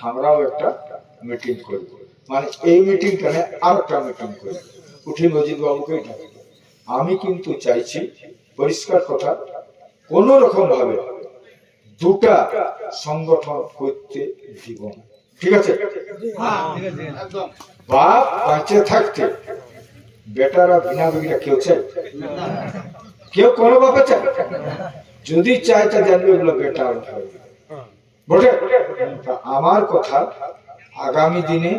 আমরাও একটা মিটিং করব। মানে এই মিটিংটা না আর একটা মিটিং করব। উঠি মজিদ বাবুকে ডাকি আমি কিন্তু চাইছি পরিষ্কার কথা কোন রকম ভাবে দুটা সংগঠন করতে দিব না। ঠিক আছে? বাপ বাঁচে থাকতে বেটারা বিনা বিঘিরা কেউ চায়? কেউ কোনো বাপে চায়? যদি চায় তা জানবে এগুলো বেটার হবে আমার কথা আগামী দিনে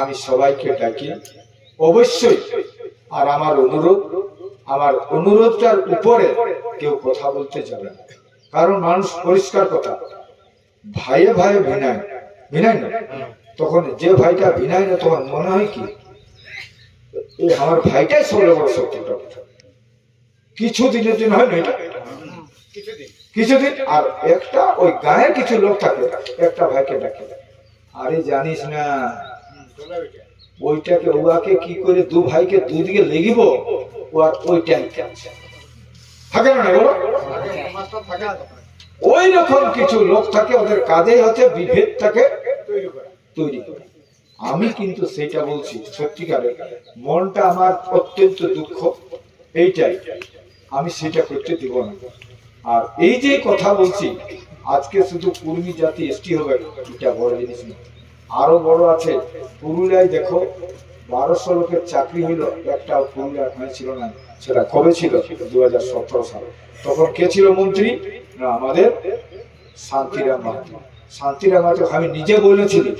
আমি সবাইকে ডাকি। অবশ্যই। আর আমার অনুরোধ, আমার অনুরোধটার উপরে কেউ কথা বলতে যাবে না। কারণ মানুষ পরিষ্কার কথা, ভাইয়ে ভাইয়ে ভিনায়। ভিনায় না? তখন যে ভাইটা ভিনায় না, তখন মনে হয় কি আমার ভাইটাই সবচেয়ে বড় কিছু দিনের জন্য হয় না এটা? কিছুদিন। আর একটা ওই গায়ের কিছু লোক থাকে, একটা ভাইকে ডাকে। আরে জানিস না, ওইটাকে উহাকে কি করে দু ভাইকে দুদিকে লেগিব? ও আর ওই ট্যাঙ্ক থাকে না বলো ওই রকম কিছু লোক থাকে, ওদের কাজেই হচ্ছে বিভেদটাকে তৈরি করে। আমি কিন্তু সেটা বলছি, সত্যিকারে, মনটা আমার অত্যন্ত দুঃখ, এইটাই। আমি সেটা করতে দিব না। আর এই যে কথা বলছি, আজকে শুধু কুর্মী জাতি এসটি হবে, এটা বড় জিনিস না। আরও বড় আছে পুরুলিয়ায় দেখো, বারোশো লোকের চাকরি হইল একটা পুরুলিয়া ওখানে ছিল না, সেটা কবে ছিল? দু হাজার সতেরো সালে। তখন কে ছিল মন্ত্রী? না, আমাদের শান্তিরাম মাহাতো শান্তিরাম মাহাতো আমি নিজে বলেছিলি,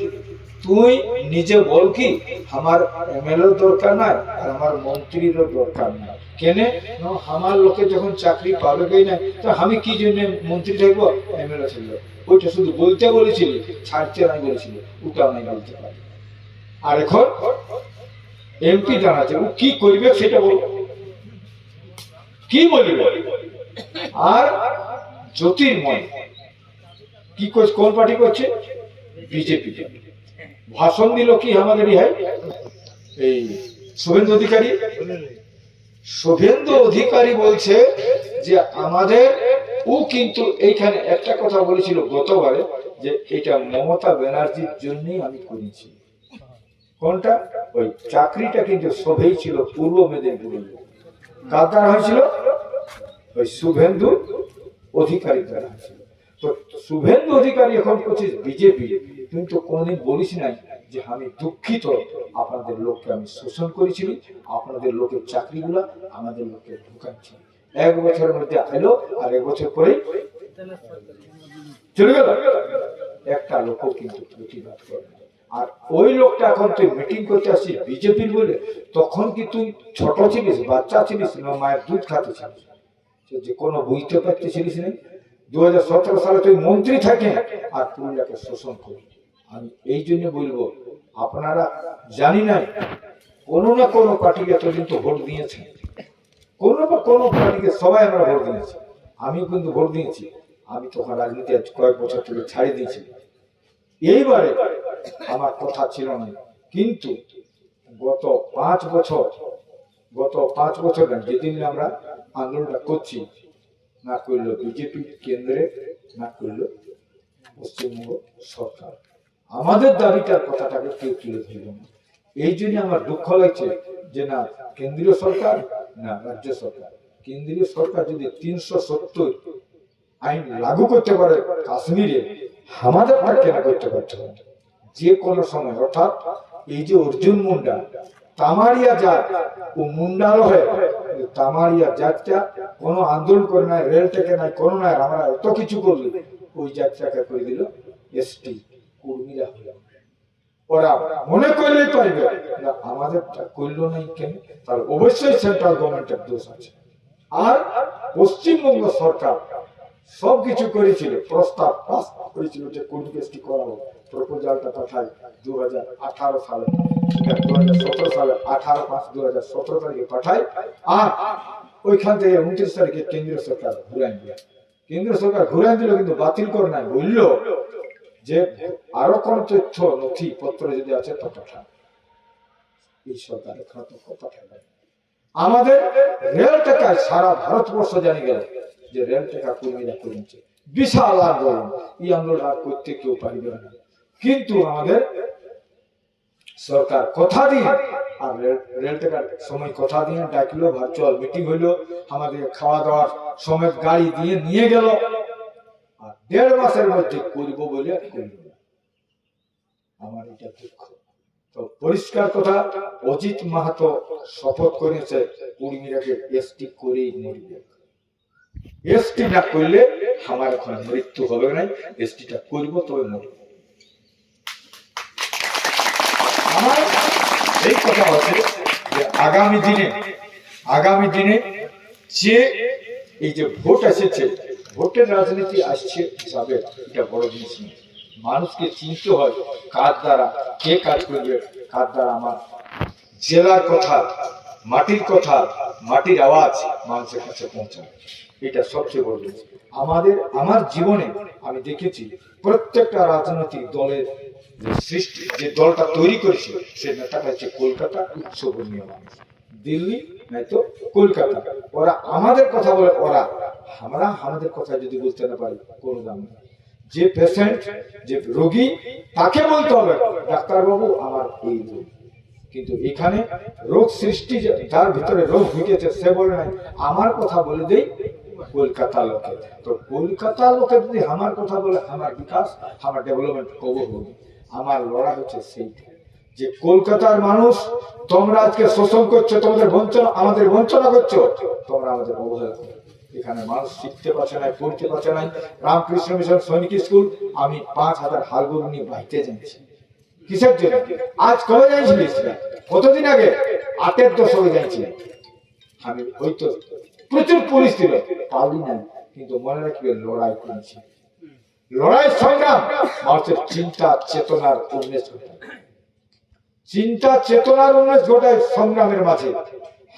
তুই নিজে বল কি, আমার এমএলএ দরকার নাই, আর আমার মন্ত্রীরও দরকার নাই। কেনে? আমার লোকে যখন চাকরি পাবে কি না, তো আমি কি জন্য মন্ত্রী থাকব এমএলএ থাকব ওইটা শুধু বলতে বলেছিলি, ছাড়তে নাই বলেছিলি। ওটা আমি বলতে পারি আর এখন এমপি জানাচ্ছে, ও কি করবে সেটা বল। কি বলবে? আর জ্যোতির্ময় কি করছে, কোন পার্টি করছে? বিজেপি। ভাষণ দিল কি আমাদের ইহাই এই শুভেন্দু অধিকারী। শুভেন্দু অধিকারী বলছে যে আমাদের ও কিন্তু এইখানে একটা কথা বলেছিল গতবারে যে এটা মমতা ব্যানার্জির জন্যই আমি করেছি। কোনটা? ওই চাকরিটা কিন্তু সবেই ছিল পূর্ব মেদিনীপুরে। কার দ্বারা হয়েছিল? ওই শুভেন্দু অধিকারী দ্বারা হয়েছিল। তো শুভেন্দু অধিকারী এখন করছে বিজেপি কিন্তু কোনদিন বলিস নাই যে আমি দুঃখিত আপনাদের লোককে আমি শোষণ করেছিলি, আপনাদের লোকের চাকরিগুলা আমাদের লোককে ঢুকাচ্ছি এক বছরের মধ্যে এলো আর এক বছর পরে চলে গেল। একটা লোক কিন্তু প্রতিবাদ করে আর ওই লোকটা এখন তুই মিটিং করতে আসছিস বিজেপির বলে, তখন কি তুই ছোট ছিলিস, বাচ্চা ছিলিস, না মায়ের দুধ খাতে ছিলিস? যে কোনো বুঝতে পারতেছিলিস না? দু হাজার সতেরো সালে তুই মন্ত্রী থাকে আর পুরুলিয়াকে শোষণ করি আমি এই জন্য বলব, আপনারা জানি না, কোনো না কোনো পার্টিকে তো ভোট দিয়েছে কোনো বা কোনো পার্টিকে সবাই আমরা ভোট দিয়েছি। আমিও কিন্তু ভোট দিয়েছি। আমি তখন রাজনীতি কয়েক বছর থেকে ছাড়ি দিয়েছি। এইবারে আমার কথা ছিল না। কিন্তু গত পাঁচ বছর, গত পাঁচ বছর যেদিন আমরা আন্দোলনটা করছি, না করল বিজেপি কেন্দ্রে, না করল পশ্চিমবঙ্গ সরকার। আমাদের দাবিটার কথাটাকে কেউ তুলে ধরল না। এই জন্য আমার দুঃখ লাগছে যে না, কেন্দ্রীয় সরকার না, রাজ্য সরকার। কেন্দ্রীয় সরকার যদি তিনশো সত্তর আইন লাগু করতে পারে কাশ্মীরে আমাদেরটা কেন করতে পারছে? যে কোনো সময়, অর্থাৎ এই যে অর্জুন মুন্ডা, তামারিয়া জাত ও মুন্ডার হয়ে তামারিয়া জাতটা কোনো আন্দোলন করে নাই, রেল থেকে নাই, কোনো নাই, আমরা এত কিছু করলি ওই জাতটাকে করে দিল এসটি কর্মীরা হলাম ওরা মনে না, আমাদেরটা করল নাই কেন? তাহলে অবশ্যই সেন্ট্রাল গভর্নমেন্টের দোষ আছে। আর পশ্চিমবঙ্গ সরকার করেছিল, প্রস্তাব পাস করেছিল যে করা হোক। প্রপোজালটা দু সালে দু হাজার সতেরো সালে, আঠারো পাঁচ দু হাজার সতেরো তারিখে আর ওইখান থেকে উনত্রিশ তারিখে কেন্দ্রীয় সরকার ঘুরাই দিল। কেন্দ্র সরকার ঘুরাই দিল কিন্তু বাতিল করে নাই, বলল যে আরও কোন তথ্য নথি পত্র যদি আছে তা পাঠান এই সরকারের খাত পাঠায় নাই। আমাদের রেল টাকায় সারা ভারতবর্ষ জানি গেল যে রেল টাকা কর্মীরা করেছে বিশাল আন্দোলন এই আন্দোলন আর করতে কেউ পারবে না। কিন্তু আমাদের সরকার কথা দিয়ে আর রেল- টেকার সময় কথা দিয়ে ডাকলো ভার্চুয়াল মিটিং হইল আমাদের খাওয়া দাওয়ার সমেত গাড়ি দিয়ে নিয়ে গেল। দেড় মাসের মধ্যে করব বলে আর করল না। আমার এটা দুঃখ তো পরিষ্কার কথা অজিত মাহাতো শপথ করেছে উর্মিরাকে এসটি করেই মরবে এসটি না করলে আমার এখন মৃত্যু হবে না এসটিটা করব তবে মরবো আমার এই কথা হচ্ছে যে আগামী দিনে আগামী দিনে যে এই যে ভোট এসেছে ভোটের রাজনীতি আসছে যাবে এটা বড় জিনিস মানুষকে চিনতে হয় কার দ্বারা, কে কাজ করবে, কার দ্বারা আমার জেলার কথা, মাটির কথা, মাটির আওয়াজ মানুষের কাছে পৌঁছায়। এটা সবচেয়ে বড় জিনিস। আমাদের, আমার জীবনে আমি দেখেছি প্রত্যেকটা রাজনৈতিক দলের সৃষ্টি, যে দলটা তৈরি করেছে, সে নেতাটা হচ্ছে কলকাতা শোভনীয় মানুষ। দিল্লি নয়তো কলকাতা। ওরা আমাদের কথা বলে, ওরা আমরা আমাদের কথা যদি বলতে না পারি কোনো দাম নেই যে পেশেন্ট যে রোগী, তাকে বলতে হবে, ডাক্তারবাবু, আমার এই রোগ। কিন্তু এখানে রোগ সৃষ্টি যার ভিতরে রোগ ঢুকেছে, সে বলে নাই, আমার কথা বলে দেই কলকাতা লোকে। তো কলকাতা লোকে যদি আমার কথা বলে, আমার বিকাশ, আমার ডেভেলপমেন্ট কবে হবে। আমার লড়া হচ্ছে সেইটা যে কলকাতার মানুষ, তোমরা আজকে শোষণ করছ, তোমাদের বঞ্চনা, আমাদের বঞ্চনা করছ, তোমরা আমাদের অবহেলা করো। এখানে মানুষ শিখতে পারছে না, পড়তে পারছে না। রামকৃষ্ণ মিশন সৈনিক স্কুল, আমি পাঁচ হাজার হালগুলো নিয়ে বাড়িতে যাচ্ছি। কিসের জন্য? আজ কবে যাইছিলিস কতদিন আগে? আটের দশকে যাইছি। আমি ওই তো প্রচুর পুলিশ ছিল পাবলি না কিন্তু মনে রাখবে লড়াই করেছি। লড়াই সংগ্রাম, মানুষের চিন্তা, চেতনার উন্মেষ চিন্তা চেতনার উন্মেষ ঘটায় সংগ্রামের মাঝে।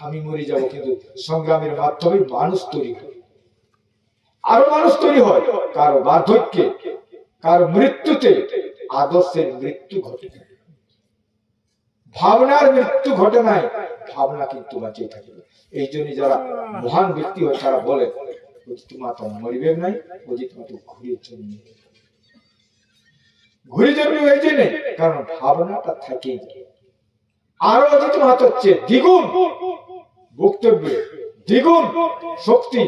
আমি মরে যাব কিন্তু সংগ্রামের মাধ্যমে মানুষ তৈরি হয়। আরও মানুষ তৈরি হয়। কারও বার্ধক্যে, কারও মৃত্যুতে আদর্শের মৃত্যু ঘটে ভাবনার মৃত্যু ঘটে নাই, ভাবনা কিন্তু বাঁচিয়ে থাকবে এই জন্য যারা মহান ব্যক্তি হয়, তারা বলে অজিত মাতা মরিবে নাই অজিত মাতা ঘুরে জন্মে ঘুরে জন্মে এই জন্যে কারণ ভাবনাটা যায় আরও অজিত মাতা হচ্ছে, দ্বিগুণ বক্তব্য, দ্বিগুণ শক্তি,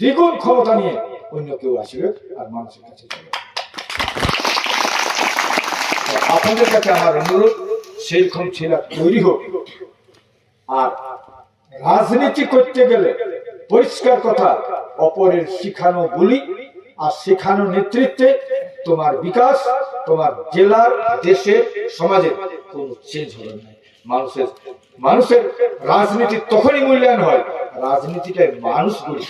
দ্বিগুণ ক্ষমতা নিয়ে অন্য কেউ আসবে আর মানুষের কাছে যাবে। আপনাদের কাছে আমার অনুরোধ সেইরকম ছেলে তৈরি হোক। আর রাজনীতি করতে গেলে পরিষ্কার কথা, অপরের শিখানো বলি আর শেখানো নেতৃত্বে তোমার বিকাশ তোমার জেলার, দেশের সমাজে কোন চেঞ্জ হবে না। মানুষের মানুষের রাজনীতি তখনই মূল্যায়ন হয়, রাজনীতিটাই মানুষ পারে